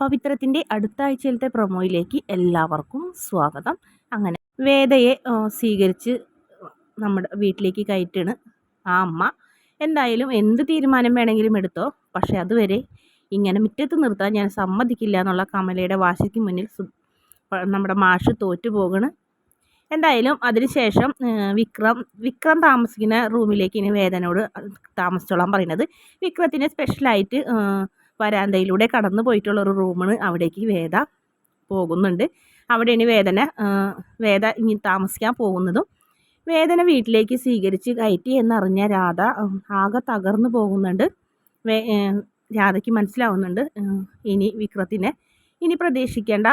പവിത്രത്തിന്റെ അടുത്ത ആഴ്ചയിലത്തെ പ്രൊമോയിലേക്ക് എല്ലാവർക്കും സ്വാഗതം. അങ്ങനെ വേദയെ സ്വീകരിച്ച് നമ്മുടെ വീട്ടിലേക്ക് കയറ്റാണ് ആ അമ്മ. എന്തായാലും എന്ത് തീരുമാനം വേണമെങ്കിലും എടുത്തോ. പക്ഷേ അതുവരെ ഇങ്ങനെ മുറ്റത്ത് നിർത്താൻ ഞാൻ സമ്മതിക്കില്ല എന്നുള്ള കമലയുടെ വാശിക്ക് മുന്നിൽ നമ്മുടെ മാഷ് തോറ്റു പോകണ്. എന്തായാലും അതിനുശേഷം വിക്രം വിക്രം താമസിക്കുന്ന റൂമിലേക്ക് ഇനി വേദനയോട് താമസിച്ചോളാൻ പറയുന്നത്. വിക്രത്തിന് സ്പെഷ്യലായിട്ട് വരാന്തയിലൂടെ കടന്നു പോയിട്ടുള്ള ഒരു റൂമാണ് അവിടേക്ക് വേദ പോകുന്നുണ്ട്. അവിടെ ഇനി വേദന വേദ ഇനി താമസിക്കാൻ പോകുന്നതും. വേദന വീട്ടിലേക്ക് സ്വീകരിച്ച് കയറ്റി എന്നറിഞ്ഞ രാധ ആകെ തകർന്നു പോകുന്നുണ്ട്. രാധയ്ക്ക് മനസ്സിലാവുന്നുണ്ട് ഇനി വിക്രത്തിനെ. ഇനി പ്രതീക്ഷിക്കേണ്ട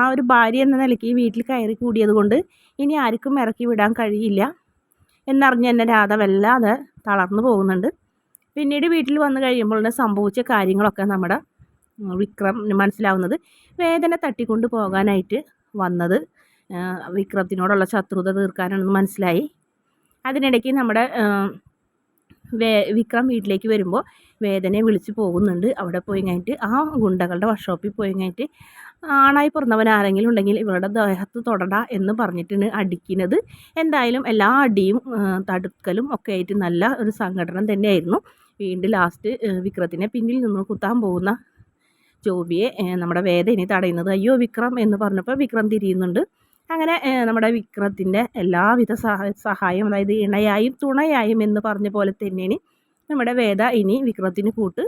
ആ ഒരു ഭാര്യ എന്ന നിലയ്ക്ക് വീട്ടിൽ കയറി കൂടിയത് കൊണ്ട് ഇനി ആർക്കും ഇറക്കി വിടാൻ കഴിയില്ല. എന്നറിഞ്ഞ് തന്നെ രാധ വല്ലാതെ തളർന്നു പോകുന്നുണ്ട്. പിന്നീട് വീട്ടിൽ വന്നു കഴിയുമ്പോൾ സംഭവിച്ച കാര്യങ്ങളൊക്കെ നമ്മുടെ വിക്രം മനസ്സിലാവുന്നത്. വേദന തട്ടിക്കൊണ്ട് പോകാനായിട്ട് വന്നത് വിക്രത്തിനോടുള്ള ശത്രുത തീർക്കാനാണെന്ന് മനസ്സിലായി. അതിനിടയ്ക്ക് നമ്മുടെ വേ വിക്രം വീട്ടിലേക്ക് വരുമ്പോൾ വേദനയെ വിളിച്ച് പോകുന്നുണ്ട്. അവിടെ പോയി കഴിഞ്ഞിട്ട് ആ ഗുണ്ടകളുടെ വർക്ക്ഷോപ്പിൽ പോയി കഴിഞ്ഞിട്ട് ആണായി പിറന്നവൻ ആരെങ്കിലും ഉണ്ടെങ്കിൽ ഇവരുടെ ദേഹത്ത് തൊടണ്ട എന്ന് പറഞ്ഞിട്ടാണ് അടിക്കുന്നത്. എന്തായാലും എല്ലാ അടിയും തടുക്കലും ഒക്കെ ആയിട്ട് നല്ല ഒരു സംഘടന തന്നെയായിരുന്നു. വീണ്ടും ലാസ്റ്റ് വിക്രത്തിനെ പിന്നിൽ നിന്ന് കുത്താൻ പോകുന്ന ജോബിയെ നമ്മുടെ വേദ ഇനി തടയുന്നത്. അയ്യോ വിക്രം എന്ന് പറഞ്ഞപ്പോൾ വിക്രം തിരിയുന്നുണ്ട്. അങ്ങനെ നമ്മുടെ വിക്രത്തിന്റെ എല്ലാവിധ സഹായം അതായത് ഇണയായും തുണയായും എന്ന് പറഞ്ഞ പോലെ തന്നെയാണ് നമ്മുടെ വേദ ഇനി വിക്രത്തിന് കൂട്ട്